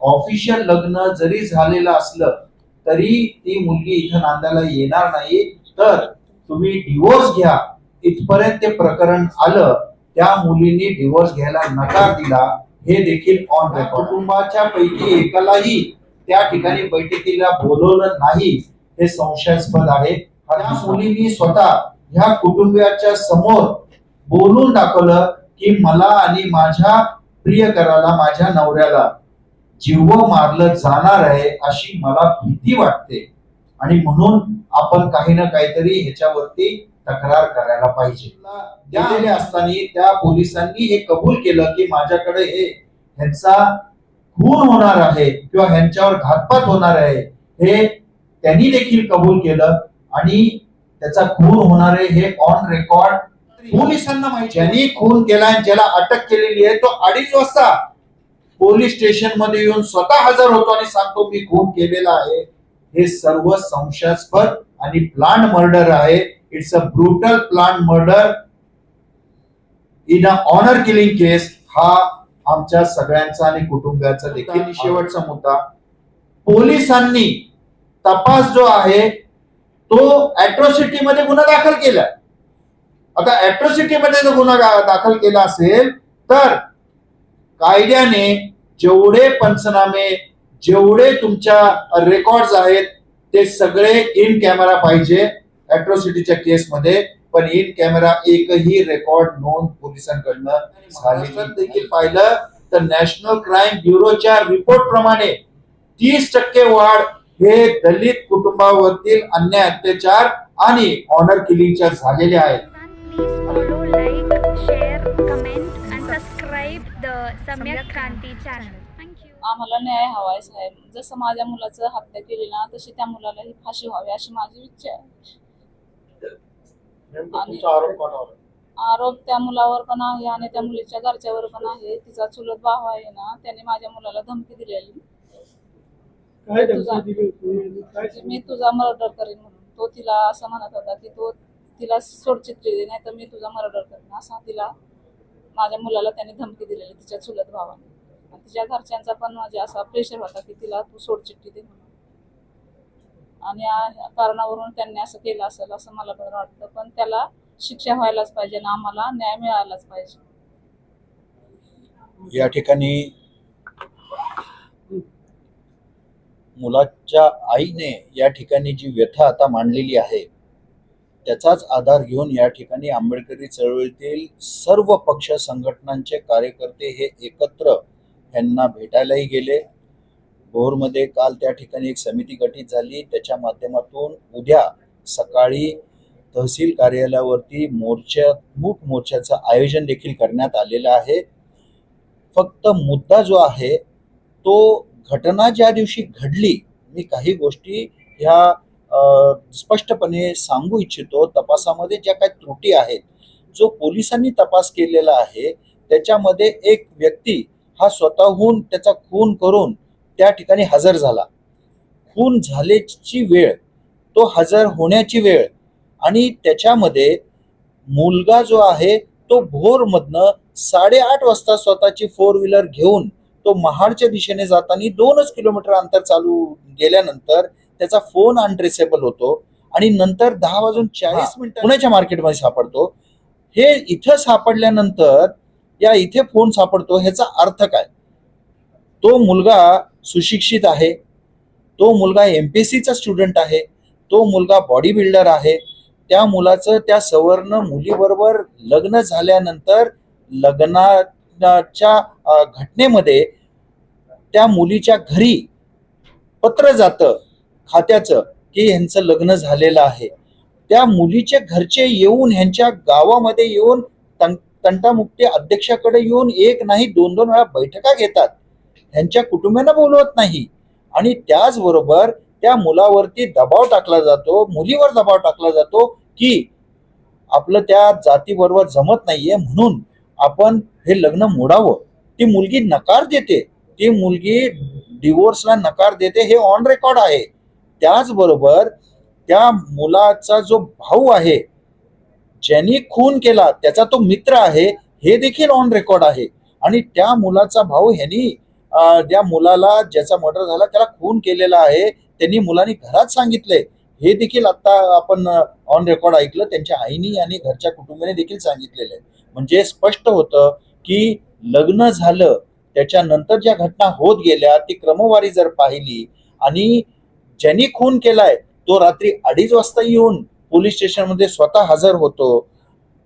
Official लग्न जरी झालेलं असलं तरी ती मुलगी इथं नांदायला येणार नाही. तर तुम्ही डिवोर्स घ्या. इथपर्यंत ते प्रकरण आलं त्या मुलीने डिवोर्स घ्यायला नकार दिला. हे देखील ऑन रेकॉर्ड कुटुंबाच्या पैकी एकालाही त्या ठिकाणी बैठकीला बोलवलं नाही. हे संशयास्पद आहे. त्या मुलीने स्वतः ह्या कुटुंबियाच्या समोर बोलून दाखवलं की मला आणि माझ्या प्रियकराला माझ्या नवऱ्याला जीव मारलं जाणार आहे अशी मला भीती वाटते. आणि म्हणून आपण काही ना काहीतरी ह्याच्यावरती तक्रार करायला पाहिजे. दिलेले असताना त्या पोलिसांनी हे कबूल केलं की माझ्याकडे हे ह्यांचा खून होणार आहे किंवा ह्यांच्यावर घातपात होणार आहे हे त्यांनी देखील कबूल केलं. आणि त्याचा खून होणार आहे हे ऑन रेकॉर्ड पोलिसांना माहिती ज्यांनी खून केला आणि ज्याला अटक केलेली आहे तो अडीच वाजता पोलीस स्टेशनमध्ये येऊन स्वतः हजर होतो आणि सांगतो मी खून केलेला आहे. हे सर्व संशयास्पद आणि प्लान मर्डर आहे. It's a brutal plan murder in a honour killing case हा आमच्या सगळ्यांचा आणि कुटुंबियाचा देखील शेवटचा मुद्दा. पोलिसांनी तपास जो आहे तो अॅट्रॉसिटी मध्ये गुन्हा दाखल केला. आता अॅट्रॉसिटी मध्ये जर गुन्हा दाखल केला असेल तर कायद्याने जेवढे पंचनामे जेवढे तुमच्या रेकॉर्ड आहेत ते सगळे इन कॅमेरा पाहिजे अॅट्रॉसिटीच्या केसमध्ये. पण इन कॅमेरा एकही रेकॉर्ड नोंद पोलिसांकडनं झालेली देखील पाहिलं तर नॅशनल क्राईम ब्युरोच्या रिपोर्ट प्रमाणे तीस टक्के वाढ हे दलित कुटुंबावरील अन्याय अत्याचार आणि ऑनर किलिंगच्या झालेल्या आहेत. Please follow, like, share, comment, and subscribe the Samyak Kranti channel. Thank you. आम्हाला न्याय हवा आहे साहेब. जसं माझ्या मुलाचं हत्या केली ना तशी त्या मुलालाही फाशी व्हावी अशी माझी इच्छा आहे. आरोप त्या मुलावर पण आहे आणि त्या मुलीच्या घरच्यावर पण आहे. तिचा चुलत भाव आहे ना त्याने माझ्या मुलाला धमकी दिलेली. मी तुझा मर्डर करेन म्हणून. तो तिला असं म्हणत होता की तो तिला सोडचित्री दे नाही तर मी तुझा मर्डर करेन. असा तिला माझ्या मुलाला त्याने धमकी दिलेली तिच्या चुलत भावाने. आणि तिच्या घरच्यांचा पण म्हणजे असा प्रेशर होता की तिला तू सोडचिठ्ठी दे म्हणून. आणि या कारणावरून त्यांनी असं केलं असेल असं मला पण वाटतं. पण त्याला शिक्षा व्हायलाच पाहिजे ना आम्हाला न्याय मिळालाच पाहिजे. या ठिकाणी मुलाच्या आईने या ठिकाणी जी व्यथा आता मांडलेली आहे त्याचाच आधार घेऊन या ठिकाणी आंबेडकरी चळवळीतील सर्व पक्ष संघटनांचे कार्यकर्ते हे एकत्र यांना भेटायलाही गेले. भोरमध्ये काल त्या ठिकाणी एक समिती गठीत झाली. त्याच्या माध्यमातून उद्या सकाळी तहसील कार्यालयावरती मोर्चा मूक मोर्चाचं आयोजन देखील करण्यात आलेलं आहे. फक्त मुद्दा जो आहे तो घटना ज्या दिवशी घडली मी काही गोष्टी ह्या स्पष्टपणे सांगू इच्छितो तपासामध्ये ज्या काही त्रुटी आहेत जो पोलिसांनी तपास केलेला आहे त्याच्यामध्ये एक व्यक्ती हा स्वतःहून त्याचा खून करून त्या ठिकाणी हजर झाला. खून झाल्याची वेळ तो हजर होण्याची वेळ आणि त्याच्यामध्ये मुलगा जो आहे तो भोरमधनं साडेआठ वाजता स्वतःची फोर व्हीलर घेऊन तो महाडच्या दिशेने जाताना दोनच किलोमीटर अंतर चालू गेल्यानंतर त्याचा फोन अनट्रेसेबल होतो आणि नंतर दहा वाजून चाळीस मिनिट पुण्याच्या मार्केटमध्ये सापडतो. हे इथं सापडल्यानंतर या इथे फोन सापडतो ह्याचा अर्थ काय? तो मुलगा सुशिक्षित आहे तो मुलगा एम पी चा स्टुडंट आहे तो मुलगा बॉडी बिल्डर आहे त्या मुलाचं त्या सवर्ण मुलीबरोबर लग्न झाल्यानंतर लग्नाच्या घटनेमध्ये त्या मुलीच्या घरी पत्र जातं. खात्याचं की ह्यांचं लग्न झालेलं आहे. त्या मुलीचे घरचे येऊन ह्यांच्या गावामध्ये येऊन तं- तंटामुक्ती अध्यक्षाकडे येऊन एक नाही दोन दोन वेळा बैठका घेतात. ह्यांच्या कुटुंबियांना बोलवत नाही. आणि त्याचबरोबर त्या मुलावरती दबाव टाकला जातो मुलीवर दबाव टाकला जातो की आपलं त्या जातीबरोबर जमत नाहीये म्हणून आपण हे लग्न मोडावं. ती मुलगी नकार देते. ती मुलगी डिवोर्सला नकार देते हे ऑन रेकॉर्ड आहे. त्याचबरोबर त्या मुलाचा जो भाऊ आहे ज्यांनी खून केला त्याचा तो मित्र आहे हे देखील ऑन रेकॉर्ड आहे. आणि त्या मुलाचा भाऊ ह्यांनी त्या ज्या मुलाला ज्याचा मर्डर झाला त्याला खून केलेला आहे त्यांनी मुलांनी घरात सांगितलंय हे देखील आता आपण ऑन रेकॉर्ड ऐकलं त्यांच्या आईनी आणि घरच्या कुटुंबाने देखील सांगितलेलं आहे. म्हणजे स्पष्ट होतं की लग्न झालं त्याच्यानंतर ज्या घटना होत गेल्या ती क्रमवारी जर पाहिली आणि ज्यांनी खून केलाय तो रात्री अडीच वाजता येऊन पोलीस स्टेशनमध्ये स्वतः हजर होतो.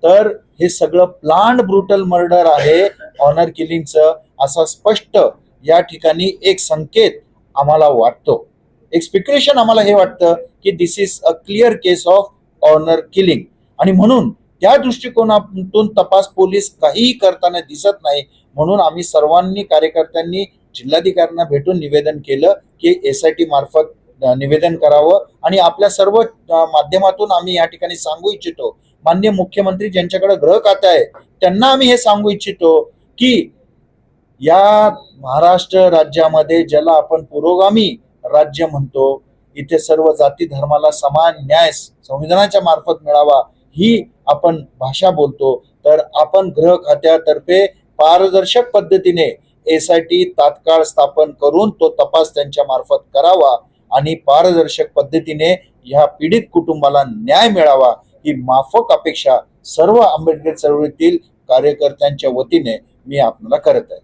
तर हे सगळं प्लांट ब्रुटल मर्डर आहे ऑनर किलिंगचं असा स्पष्ट या ठिकाणी एक संकेत आम्हाला वाटतो. एक स्पेक्युलेशन आम्हाला हे वाटतं की this is a clear case of honour killing आणि म्हणून त्या दृष्टिकोनातून तपास पोलीस काहीही करताना दिसत नाही म्हणून आम्ही सर्वांनी कार्यकर्त्यांनी जिल्हाधिकाऱ्यांना भेटून निवेदन केलं की एस आय टी मार्फत निवेदन करावं आणि आपल्या सर्व माध्यमातून आम्ही या ठिकाणी सांगू इच्छितो. मान्य मुख्यमंत्री ज्यांच्याकडे ग्रह खातं आहे त्यांना आम्ही हे सांगू इच्छितो की या महाराष्ट्र राज्यामध्ये ज्याला आपण पुरोगामी राज्य म्हणतो इथे सर्व जाती धर्माला समान न्याय संविधानाच्या मार्फत मिळावा ही आपण भाषा बोलतो. तर आपण गृह खात्यातर्फे पारदर्शक पद्धतीने एस आय टी तात्काळ स्थापन करून तो तपास त्यांच्या मार्फत करावा. आणि पारदर्शक पद्धतीने ह्या पीडित कुटुंबाला न्याय मिळावा ही माफक अपेक्षा सर्व आंबेडकर चळवळीतील कार्यकर्त्यांच्या वतीने मी आपल्याला करत आहे.